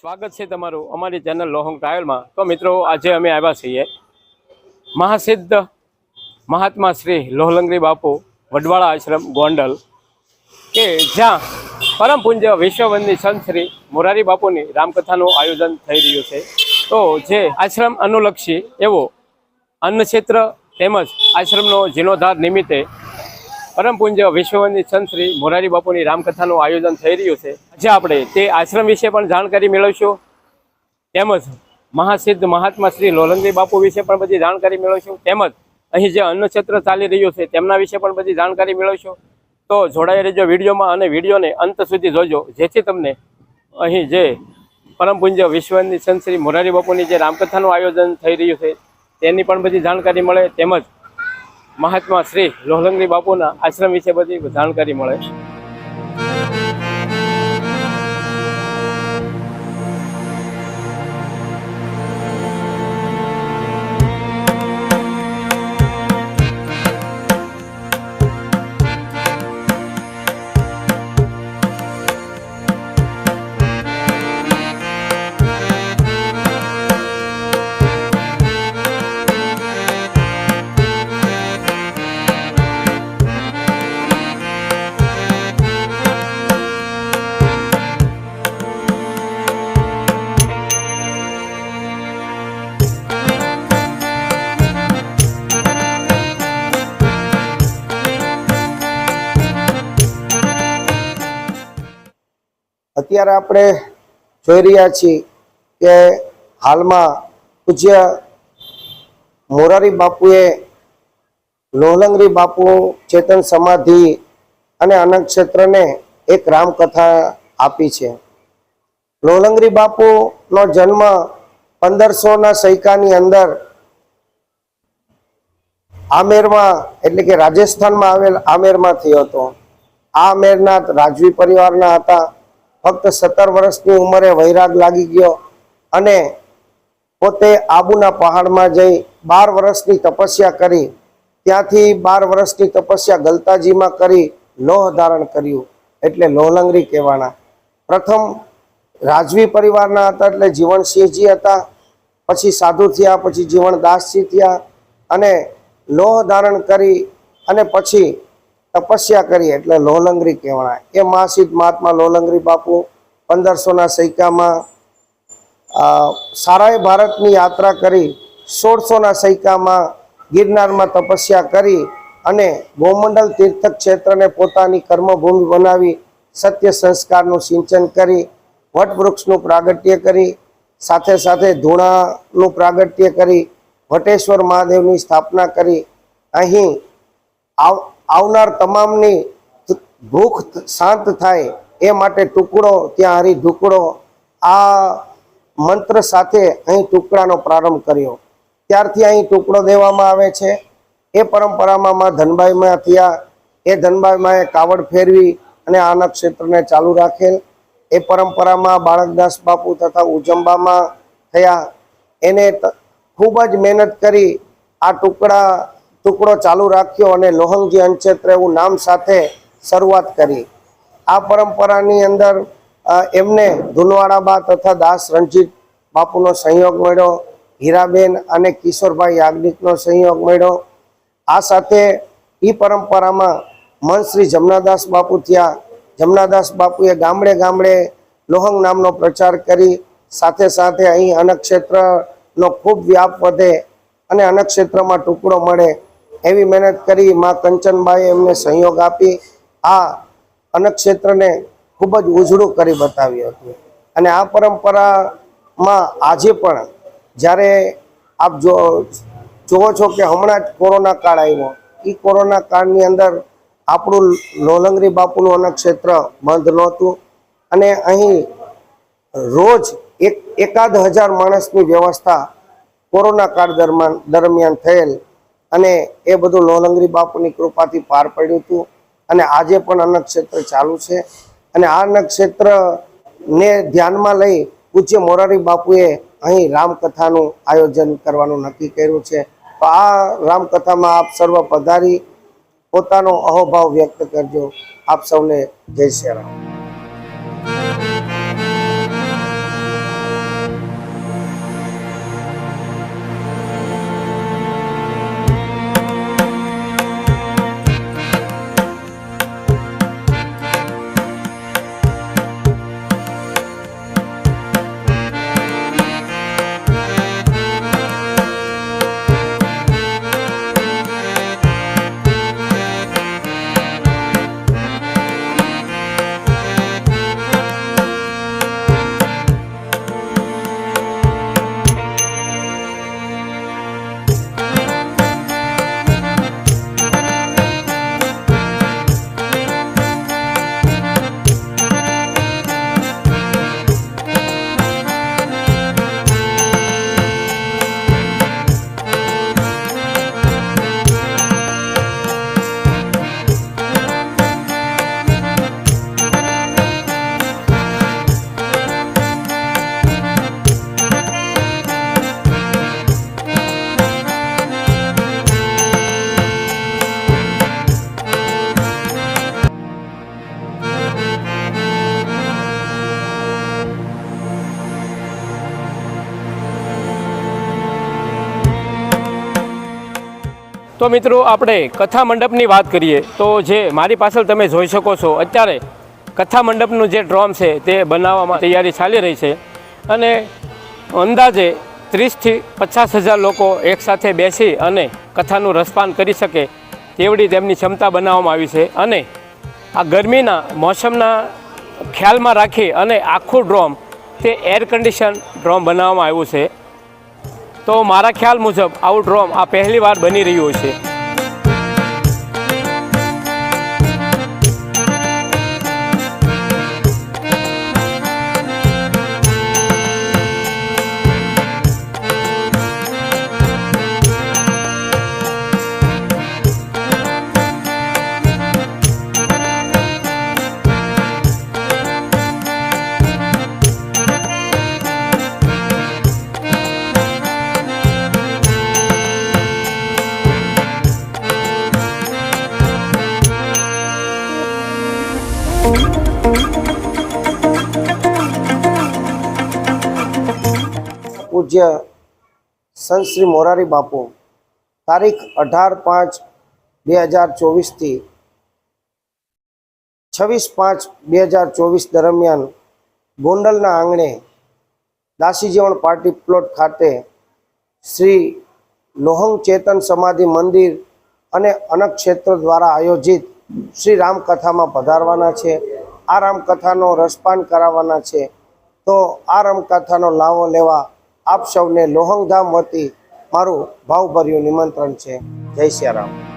સ્વાગત છે તમારું અમારી ચેનલ લોહંગ ટ્રાવેલમાં. તો મિત્રો, આજે અમે આવ્યા છીએ મહાસિદ્ધ મહાત્મા શ્રી લોહલંગરી બાપુ વડવાળા આશ્રમ, ગોંડલ, કે જ્યાં પરમ પૂજ્ય વિશ્વવંદની સંત શ્રી મોરારી બાપુની રામકથાનું આયોજન થઈ રહ્યું છે. તો જે આશ્રમ અનુલક્ષી એવો અન્નક્ષેત્ર તેમજ આશ્રમનો જીર્ણોદ્ધાર નિમિત્તે પરમ પૂજ્ય વિશ્વવંદની સંત શ્રી મોરારી બાપુની રામકથાનું આયોજન થઈ રહ્યું છે. આજે આપણે તે આશ્રમ વિશે પણ જાણકારી મેળવશું. તેમજ મહાસિદ્ધ મહાત્મા શ્રી લોલંગી બાપુ વિશે પણ બધી જાણકારી મેળવશું. તેમજ અહીં જે અન્નક્ષેત્ર ચાલી રહ્યું છે તેમના વિશે પણ બધી જાણકારી મેળવશું. તો જોડાઈ રહેજો વિડીયોમાં અને વિડીયોને અંત સુધી જોજો. જેથી તમને અહીં જે પરમ પૂજ્ય વિશ્વની સંત શ્રી મોરારી બાપુની જે રામકથાનું આયોજન થઈ રહ્યું છે તેની પણ બધી જાણકારી મળે. તેમજ મહાત્મા શ્રી લોહલંગરી બાપુના આશ્રમ વિશે બધી જાણકારી મળે અત્યારે આપણે જોઈ રહ્યા છીએ કે હાલમાં પૂજ્ય મોરારી બાપુએ લોહલંગરી બાપુ, ચેતન સમાધિ અને અનક્ષેત્રને એક રામકથા આપી છે. લોહલંગરી બાપુનો જન્મ પંદરસો ના સૈકાની અંદર આમેરમાં, એટલે કે રાજસ્થાનમાં આવેલ આમેરમાં થયો હતો. આ આમેરના રાજવી પરિવારના હતા. ફક્ત સત્તર વર્ષની ઉંમરે વૈરાગ લાગી ગયો અને પોતે આબુના પહાડમાં જઈ બાર વર્ષની તપસ્યા કરી. ત્યાંથી બાર વર્ષની તપસ્યા ગલતાજીમાં કરી લોહ ધારણ કર્યું એટલે લોહલંગરી કહેવાના. પ્રથમ રાજવી પરિવારના હતા એટલે જીવણસિંહજી હતા, પછી સાધુ થયા, પછી જીવણદાસજી થયા અને લોહ ધારણ કરી અને પછી તપસ્યા કરી એટલે લોલંગરી કહેવાય. એ મહાસિદ્ધ મહાત્મા લોલંગરી બાપુ પંદરસોના સૈકામાં સારાએ ભારતની યાત્રા કરી, સોળસોના સૈકામાં ગિરનારમાં તપસ્યા કરી અને ગોમંડલ તીર્થ ક્ષેત્રને પોતાની કર્મભૂમિ બનાવી, સત્ય સંસ્કારનું સિંચન કરી, વટવૃક્ષનું પ્રાગટ્ય કરી, સાથે સાથે ધૂણાનું પ્રાગટ્ય કરી, વટેશ્વર મહાદેવની સ્થાપના કરી. અહીં આવ- આવનાર તમામની ભૂખ શાંત થાય એ માટે ટુકડો, ત્યાં હરી ઢુકડો, આ મંત્ર સાથે અહીં ટુકડાનો પ્રારંભ કર્યો. ત્યારથી અહીં ટુકડો દેવામાં આવે છે. એ પરંપરામાં માં થયા. એ ધનબાઈમાં કાવડ ફેરવી અને આ નક્ષત્રને ચાલુ રાખેલ. એ પરંપરામાં બાળકદાસ બાપુ તથા ઉજંબામાં થયા. એને ખૂબ જ મહેનત કરી આ ટુકડા ટુકડો ચાલુ રાખ્યો અને લોહંગજી અંચેત્ર એવું નામ સાથે શરૂઆત કરી. આ પરંપરાની અંદર એમને ધુનવાડાબા તથા દાસ રણજીત બાપુનો સંયોગ મળ્યો, હીરાબેન અને કિશોરભાઈ યાજ્ઞિકનો સંયોગ મળ્યો. આ સાથે એ પરંપરામાં મન શ્રી જમનાદાસ બાપુ થયા. જમનાદાસ બાપુએ ગામડે ગામડે લોહંગ નામનો પ્રચાર કરી. સાથે સાથે અહીં અનક્ષેત્રનો ખૂબ વ્યાપ વધે અને અનક્ષેત્રમાં ટુકડો મળે. એવી મહેનત કરી માં કંચનબાઈએ એમને સહયોગ આપી આ અનક્ષેત્રને ખૂબ જ ઉજળું કરી બતાવ્યું હતું. અને આ પરંપરામાં આજે પણ જ્યારે આપ જો જુઓ છો કે હમણાં જ કોરોના કાળ આવ્યો એ કોરોના કાળની અંદર આપણું લોલંગરી બાપુનું અનક્ષેત્ર બંધ નહોતું. અને અહીં રોજ એક એકાદ હજાર માણસની વ્યવસ્થા કોરોના કાળ દરમિયાન દરમિયાન થયેલ અને એ બધું લોલંગરી બાપુની કૃપાથી પાર પડ્યું હતું. અને આજે પણ અન્નક્ષેત્ર ચાલુ છે. અને આ અન્નક્ષેત્રને ધ્યાનમાં લઈ પૂજ્ય મોરારી બાપુએ અહીં રામકથાનું આયોજન કરવાનું નક્કી કર્યું છે. તો આ રામકથામાં આપ સર્વ પધારી પોતાનો અહોભાવ વ્યક્ત કરજો. આપ સૌને જય શ્રી રામ. તો મિત્રો, આપણે કથા મંડપની વાત કરીએ, તો જે મારી પાછળ તમે જોઈ શકો છો, અત્યારે કથા મંડપનું જે ડ્રોમ છે, તે બનાવવામાં તૈયારી ચાલી રહી છે. અને અંદાજે ત્રીસથી પચાસ હજાર લોકો એકસાથે બેસી અને કથાનું રસપાન કરી શકે તેવડી તેમની ક્ષમતા બનાવવામાં આવી છે. અને આ ગરમીના મોસમના ખ્યાલમાં રાખી અને આખું ડ્રોમ, તે એર કન્ડિશન ડ્રોમ બનાવવામાં આવ્યું છે. તો મારા ખ્યાલ મુજબ આવું ડ્રોમ આ પહેલી વાર બની રહ્યું છે. પૂજ્ય સંત શ્રી મોરારી બાપુ, તારીખ અઢાર પાંચ બે હજાર ચોવીસથી છવ્વીસ પાંચ બે હજાર ચોવીસ દરમિયાન ગોંડલના આંગણે દાસીજીવન પાર્ટી પ્લોટ ખાતે શ્રી લોહંગ ચેતન સમાધિ મંદિર અને અનક્ષેત્ર દ્વારા આયોજિત શ્રી રામકથામાં પધારવાના છે, આ રામકથાનો રસપાન કરાવવાના છે, તો આ રામકથાનો લાવો લેવા આપ સૌને લોહંગધામ વતી મારું ભાવભર્યું નિમંત્રણ છે. જય શ્રી રામ.